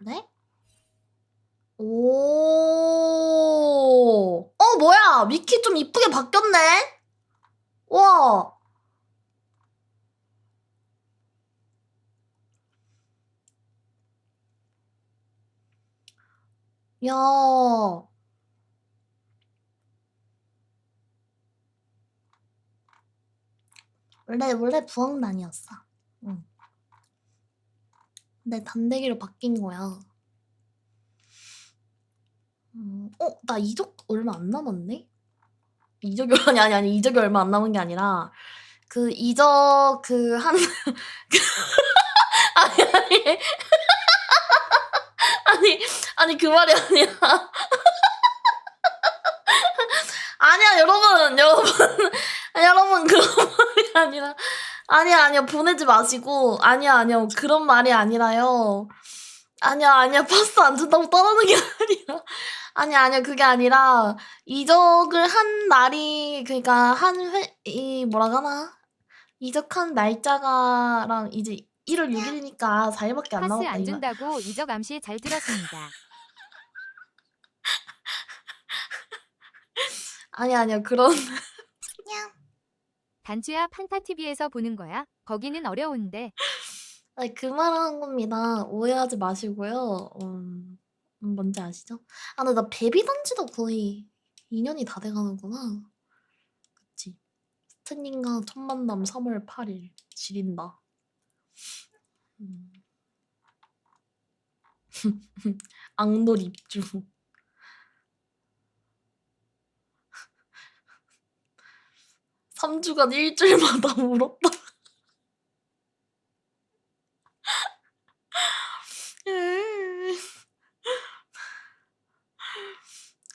그래? 오. 어, 뭐야? 미키 좀 이쁘게 바뀌었네? 와. 야. 원래, 원래 부엉단이었어. 응. 근데 단대기로 바뀐 거야. 음, 어, 나 이적 얼마 안 남았네? 이적이 아니 아니 아니 이적이 얼마 안 남은 게 아니라 그 이적 그한 아니 아니 아니 아니 그 말이 아니야 아니야 여러분 여러분 여러분 그런 말이 아니라 아니야 아니야 보내지 마시고 아니야 아니야 그런 말이 아니라요 아니야 아니야 파스 안 준다고 떠나는 게 아니라 아니야 아니야 그게 아니라 이적을 한 날이 그러니까 한 회 이 뭐라 하나 이적한 날짜가랑 이제 1월 6일이니까 4일밖에 안 파스 남았다 안이 말. 준다고 이적 암시 잘 들었습니다. 아니야 아니야 그런 단추야 판타 TV에서 보는 거야. 거기는 어려운데. 아니 그 말을 한 겁니다. 오해하지 마시고요. 음, 음, 뭔지 아시죠? 아 근데 나 베비 단지도 거의 2년이 다 돼가는구나. 그치? 스탠님과 첫 만남 3월 8일 지린다. 음. 앙돌 입주. 삼주간 일주일마다 울었다.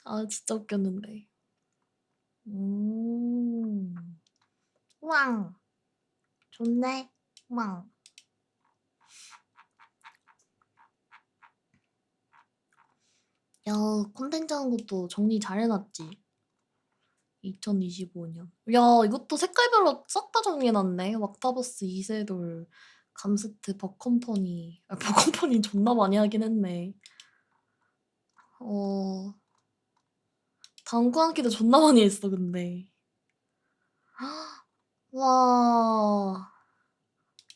아 진짜 웃겼는데. 음. 왕. 좋네. 왕. 야, 콘텐츠 하는 것도 정리 잘 해놨지. 2025년. 야, 이것도 색깔별로 싹 다 정리해놨네. 왁타버스, 이세돌, 감스트, 버컴퍼니. 아, 버컴퍼니 존나 많이 하긴 했네. 어. 당구 한기도 존나 많이 했어, 근데. 와.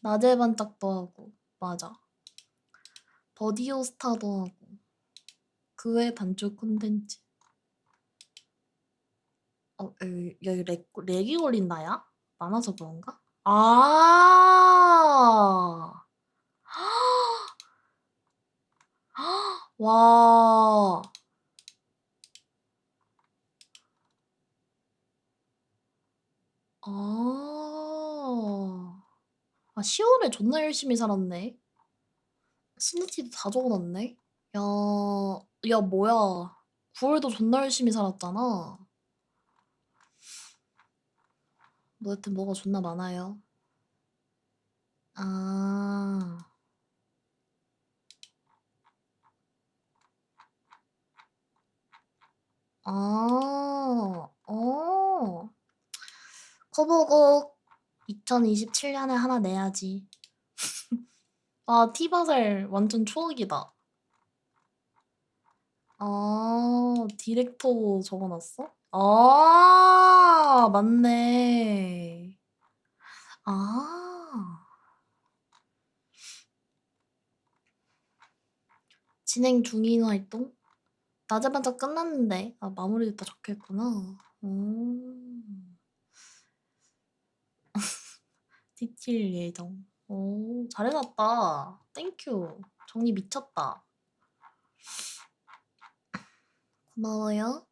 낮에 반짝도 하고. 맞아. 버디오 스타도 하고. 그외 단축 콘텐츠. 어, 여기, 여기 렉, 렉이 걸린다, 야? 많아서 그런가? 아. 와. 아. 아, 10월에 존나 열심히 살았네. 스니티도 다 적어놨네. 야, 야, 뭐야. 9월도 존나 열심히 살았잖아. 뭐 여튼 뭐가 존나 많아요. 아. 아. 어. 커버곡 2027년에 하나 내야지. 아, 티바셀 완전 추억이다. 아, 디렉터 적어놨어? 아, 맞네. 아. 진행 중인 활동? 낮에 반짝 끝났는데. 아, 마무리됐다 적혀있구나. 음. 디틸 예정. 오, 잘해놨다. 땡큐. 정리 미쳤다. 고마워요.